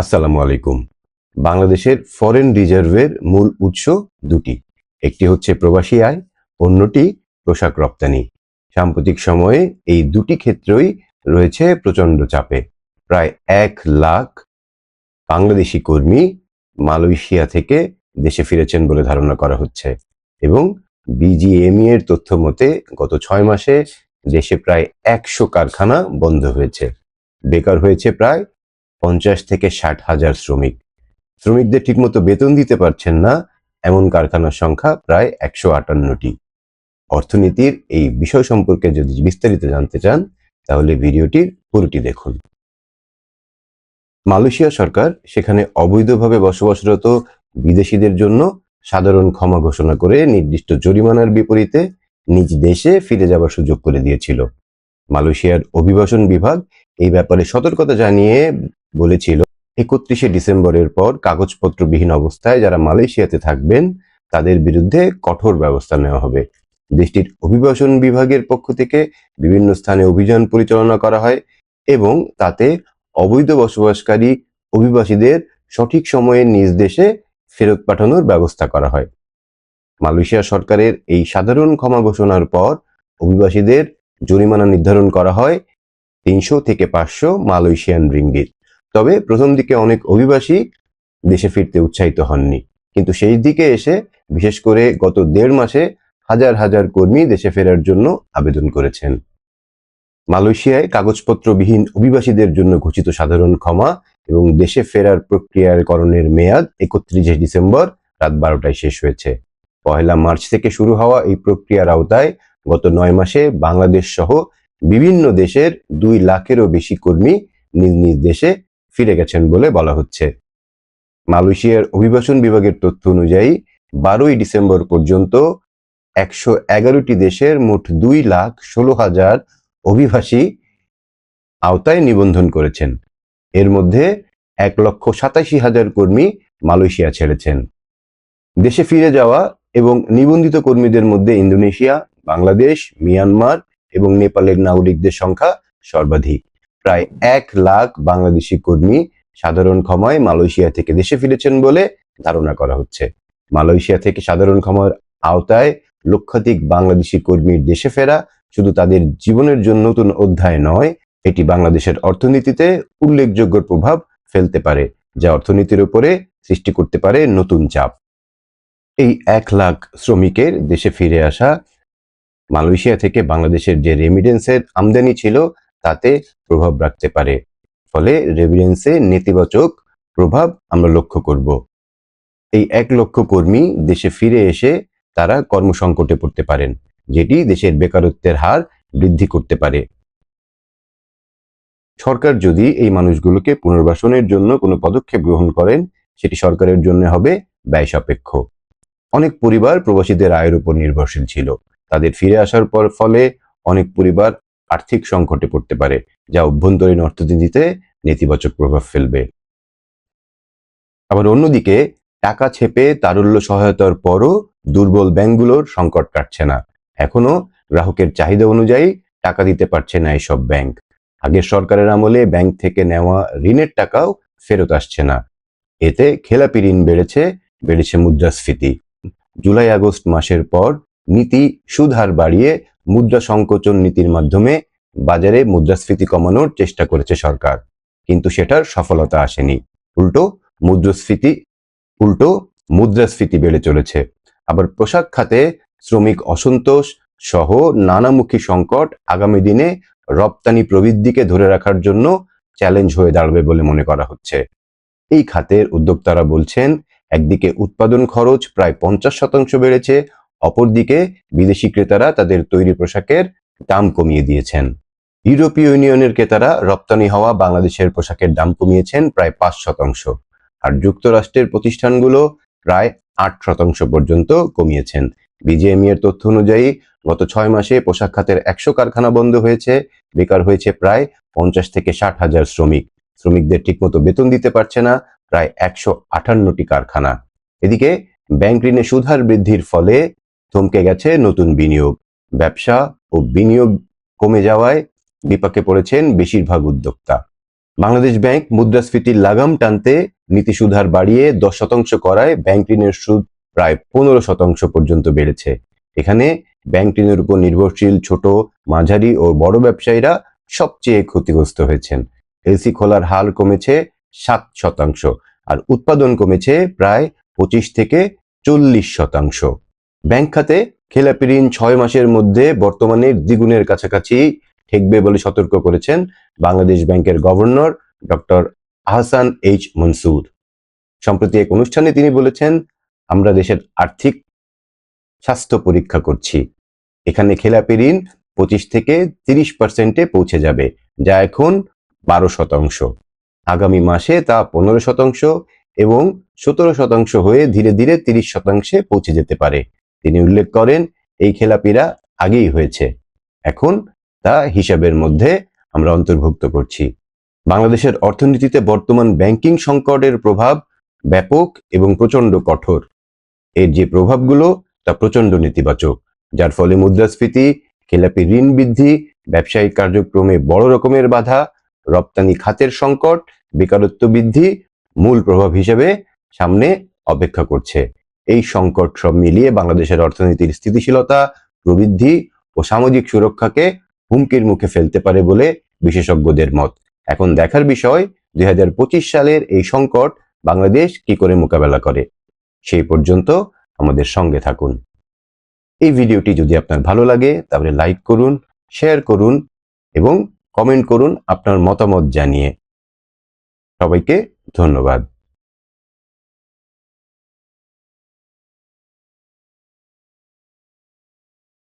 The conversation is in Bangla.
আসসালামু আলাইকুম। বাংলাদেশের ফরেন রিজার্ভের মূল উৎস দুটি। একটি হচ্ছে প্রবাসী আয়, অন্যটি পোশাক রপ্তানি। সাম্প্রতিক সময়ে এই দুটি ক্ষেত্রই রয়েছে প্রচণ্ড চাপে। প্রায় এক লাখ বাংলাদেশি কর্মী মালয়েশিয়া থেকে দেশে ফিরেছেন বলে ধারণা করা হচ্ছে এবং বিজিএমই এর তথ্য মতে গত ছয় মাসে দেশে প্রায় একশো কারখানা বন্ধ হয়েছে। বেকার হয়েছে প্রায় পঞ্চাশ থেকে ষাট হাজার শ্রমিক। শ্রমিকদের ঠিকমতো বেতন দিতে পারছেন না, এমন কারখানার সংখ্যা প্রায় একশো আটান্নটি। অর্থনীতির এই বিষয় সম্পর্কে যদি বিস্তারিত জানতে চান, তাহলে ভিডিওটির পুরোটি দেখুন। মালয়েশিয়া সরকার সেখানে অবৈধভাবে বসবাসরত বিদেশিদের জন্য সাধারণ ক্ষমা ঘোষণা করে নির্দিষ্ট জরিমানার বিপরীতে নিজ দেশে ফিরে যাওয়ার সুযোগ করে দিয়েছিল। মালয়েশিয়ার অভিবাসন বিভাগ এই ব্যাপারে সতর্কতা জানিয়ে বলেছিল, একত্রিশে ডিসেম্বরের পর কাগজপত্রবিহীন অবস্থায় যারা মালয়েশিয়াতে থাকবেন, তাদের বিরুদ্ধে কঠোর ব্যবস্থা নেওয়া হবে। দেশটির অভিবাসন বিভাগের পক্ষ থেকে বিভিন্ন স্থানে অভিযান পরিচালনা করা হয় এবং তাতে অবৈধ বসবাসকারী অভিবাসীদের সঠিক সময়ে নিজ দেশে ফেরত পাঠানোর ব্যবস্থা করা হয়। মালয়েশিয়া সরকারের এই সাধারণ ক্ষমা ঘোষণার পর অভিবাসীদের জরিমানা নির্ধারণ করা হয় তিনশো থেকে পাঁচশো মালয়েশিয়ান রিঙ্গিত। তবে প্রথম দিকে অনেক অভিবাসী দেশে ফিরতে উৎসাহিত হননি। কিন্তু সেই দিকে এসে, বিশেষ করে গত দেড় মাসে, হাজার হাজার কর্মী দেশে ফেরার জন্য আবেদন করেছেন। মালয়েশিয়ায় কাগজপত্রবিহীন অভিবাসীদের জন্য ঘোষিত সাধারণ ক্ষমা এবং দেশে ফেরার প্রক্রিয়াকরণের মেয়াদ একত্রিশে ডিসেম্বর রাত বারোটায় শেষ হয়েছে। পয়লা মার্চ থেকে শুরু হওয়া এই প্রক্রিয়ার আওতায় গত নয় মাসে বাংলাদেশ সহ বিভিন্ন দেশের দুই লাখেরও বেশি কর্মী নিজ নিজ দেশে ফিরে গেছেন বলে বলা হচ্ছে। মালয়েশিয়ার অভিবাসন বিভাগের তথ্য অনুযায়ী, বারোই ডিসেম্বর পর্যন্ত একশো এগারোটি দেশের মোট দুই লাখ ষোলো হাজার অভিবাসী আওতায় নিবন্ধন করেছেন। এর মধ্যে এক লক্ষ সাতাশি হাজার কর্মী মালয়েশিয়া ছেড়েছেন। দেশে ফিরে যাওয়া এবং নিবন্ধিত কর্মীদের মধ্যে ইন্দোনেশিয়া, বাংলাদেশ, মিয়ানমার এবং নেপালের নাগরিকদের সংখ্যা সর্বাধিক। প্রায় এক লাখ বাংলাদেশি কর্মী সাধারণ ক্ষমায় মালয়েশিয়া থেকে দেশে ফিরেছেন বলে ধারণা করা হচ্ছে। মালয়েশিয়া থেকে সাধারণ ক্ষমার আওতায় লক্ষাধিক বাংলাদেশি কর্মীর দেশে ফেরা শুধু তাদের জীবনের জন্য নতুন অধ্যায় নয়, এটি বাংলাদেশের অর্থনীতিতে উল্লেখযোগ্য প্রভাব ফেলতে পারে, যা অর্থনীতির উপরে সৃষ্টি করতে পারে নতুন চাপ। এই এক লাখ শ্রমিকের দেশে ফিরে আসা মালয়েশিয়া থেকে বাংলাদেশের যে রেমিডেন্সের আমদানি ছিল, তাতে প্রভাব রাখতে পারে। ফলে রেমিডেন্সে নেতিবাচক প্রভাব আমরা লক্ষ্য করব। এই এক লক্ষ কর্মী দেশে ফিরে এসে তারা কর্মসংকটে পড়তে পারেন, যেটি দেশের বেকারত্বের হার বৃদ্ধি করতে পারে। সরকার যদি এই মানুষগুলোকে পুনর্বাসনের জন্য কোনো পদক্ষেপ গ্রহণ করেন, সেটি সরকারের জন্য হবে ব্যয় সাপেক্ষ অনেক পরিবার প্রবাসীদের আয়ের উপর নির্ভরশীল ছিল। তাদের ফিরে আসার পর ফলে অনেক পরিবার আর্থিক সংকটে পড়তে পারে, যা অভ্যন্তরীণ অর্থনীতিতে নেতিবাচক প্রভাব ফেলবে। আবার অন্যদিকে, টাকা ছেপে তারল্য সহায়তার পরও দুর্বল ব্যাংকগুলোর সংকট কাটছে না। এখনও গ্রাহকের চাহিদা অনুযায়ী টাকা দিতে পারছে না এসব ব্যাংক। আগের সরকারের আমলে ব্যাংক থেকে নেওয়া ঋণের টাকাও ফেরত আসছে না। এতে খেলাপি ঋণ বেড়েছে বেড়েছে মুদ্রাস্ফীতি। জুলাই আগস্ট মাসের পর নীতি সুদ হার বাড়িয়ে মুদ্রা সংকোচন নীতির মাধ্যমে বাজারে মুদ্রাস্ফীতি কমানোর চেষ্টা করেছে সরকার। কিন্তু সেটার সফলতা আসেনি। উল্টো, মুদ্রাস্ফীতি উল্টো মুদ্রাস্ফীতি বেড়ে চলেছে। আবার পোশাক খাতে শ্রমিক অসন্তোষ সহ নানামুখী সংকট আগামী দিনে রপ্তানি প্রবৃদ্ধিকে ধরে রাখার জন্য চ্যালেঞ্জ হয়ে দাঁড়াবে বলে মনে করা হচ্ছে। এই খাতের উদ্যোক্তারা বলছেন, একদিকে উৎপাদন খরচ প্রায় পঞ্চাশ শতাংশ বেড়েছে অপরদিকে বিদেশি ক্রেতারা তাদের তৈরি পোশাকের দাম কমিয়ে দিয়েছেন। ইউরোপীয় ইউনিয়নের ক্রেতারা রপ্তানি হওয়া বাংলাদেশের পোশাকের দাম কমিয়েছেন প্রায় পাঁচ শতাংশ। আর যুক্তরাষ্ট্রের প্রতিষ্ঠানগুলো প্রায় আট শতাংশ পর্যন্ত কমিয়েছেন। বিজিএমই এর তথ্য অনুযায়ী, গত ছয় মাসে পোশাক খাতের একশো কারখানা বন্ধ হয়েছে। বেকার হয়েছে প্রায় পঞ্চাশ থেকে ষাট হাজার শ্রমিক। শ্রমিকদের ঠিকমতো বেতন দিতে পারছে না, প্রায় একশো আটান্নটি কারখানা। এদিকে, ব্যাংক ঋণে সুদহার বৃদ্ধির ফলে থমকে গেছে নতুন বিনিয়োগ। ব্যবসা ও বিনিয়োগ কমে যাওয়ায় বিপাকে পড়েছেন বেশিরভাগ উদ্যোক্তা। বাংলাদেশ ব্যাংক মুদ্রাস্ফীতির লাগাম টানতে নীতি সুধার বাড়িয়ে দশ শতাংশ করায় ব্যাংক ঋণের সুদ প্রায় পনেরো শতাংশ পর্যন্ত বেড়েছে। এখানে ব্যাংক ঋণের উপর নির্ভরশীল ছোট, মাঝারি ও বড় ব্যবসায়ীরা সবচেয়ে ক্ষতিগ্রস্ত হয়েছেন। এলসি খোলার হার কমেছে সাত শতাংশ আর উৎপাদন কমেছে প্রায় পঁচিশ থেকে চল্লিশ শতাংশ। ব্যাংক খাতে খেলাপি ঋণ ছয় মাসের মধ্যে বর্তমানে দ্বিগুণের কাছাকাছি ঠেকবে বলে সতর্ক করেছেন বাংলাদেশ ব্যাংকের governor doctor Ahsan H Mansur. সম্প্রতি এক অনুষ্ঠানে তিনি বলেছেন, আমরা দেশের আর্থিক স্বাস্থ্য পরীক্ষা করছি। এখানে খেলাপি ঋণ পঁচিশ থেকে তিরিশ পার্সেন্টে পৌঁছে যাবে, যা এখন বারো শতাংশ। আগামী মাসে তা পনেরো শতাংশ এবং সতেরো শতাংশ হয়ে ধীরে ধীরে তিরিশ শতাংশে পৌঁছে যেতে পারে। তিনি উল্লেখ করেন, এই খেলাপিরা আগেই হয়েছে। এখন তা হিসাবের মধ্যে আমরা অন্তর্ভুক্ত করছি। বাংলাদেশের অর্থনীতিতে বর্তমান ব্যাংকিং সংকটের প্রভাব ব্যাপক এবং প্রচণ্ড কঠোর। এর যে প্রভাবগুলো, তা প্রচণ্ড নেতিবাচক, যার ফলে মুদ্রাস্ফীতি, খেলাপি ঋণ বৃদ্ধি, ব্যবসায়িক কার্যক্রমে বড় রকমের বাধা, রপ্তানি খাতের সংকট, বেকারত্ব বৃদ্ধি মূল প্রভাব হিসেবে সামনে অপেক্ষা করছে। এই সংকট সব মিলিয়ে বাংলাদেশের অর্থনীতির স্থিতিশীলতা, প্রবৃদ্ধি ও সামাজিক সুরক্ষাকে হুমকির মুখে ফেলতে পারে বলে বিশেষজ্ঞদের মত। এখন দেখার বিষয়, দুই হাজার পঁচিশ সালের এই সংকট বাংলাদেশ কি করে মোকাবেলা করে? সেই পর্যন্ত আমাদের সঙ্গে থাকুন। এই ভিডিওটি যদি আপনার ভালো লাগে, তাহলে লাইক করুন, শেয়ার করুন এবং কমেন্ট করুন আপনার মতামত জানিয়ে। সবাইকে ধন্যবাদ।